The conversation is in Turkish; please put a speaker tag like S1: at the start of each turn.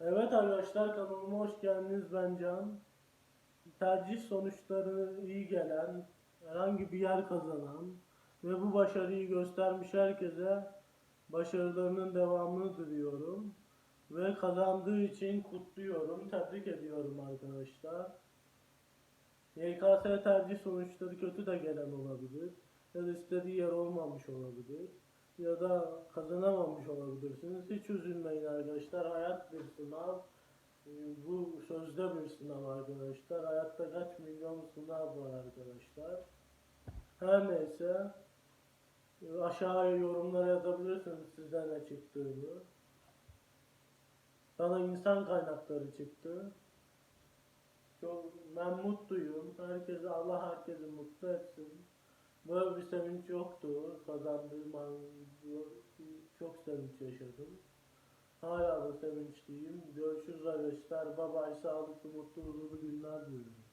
S1: Evet arkadaşlar kanalıma hoş geldiniz ben Can. Tercih sonuçları iyi gelen, herhangi bir yer kazanan ve bu başarıyı göstermiş herkese başarılarının devamını diliyorum. Ve kazandığı için kutluyorum, tebrik ediyorum arkadaşlar. YKS tercih sonuçları kötü de gelen olabilir. Ya da istediği yer olmamış olabilir. Ya da kazanamamış olabilirsiniz. Hiç üzülmeyin arkadaşlar. Hayat bir sınav. Ee, Bu sözde bir sınav arkadaşlar. Hayatta kaç milyon sınav var arkadaşlar. Her neyse. e, Aşağıya yorumlara yazabilirsiniz size ne çıktığını. Bana insan kaynakları çıktı. Çok ben mutluyum. Herkese Allah herkesi mutlu etsin. Böyle bir sevinç yoktu. Kazandığım an çok sevinç yaşadım. Hala da sevinçliyim. Görüşürüz arkadaşlar. Bye bye. Sağlıklı, mutlu, huzurlu günler diliyorum.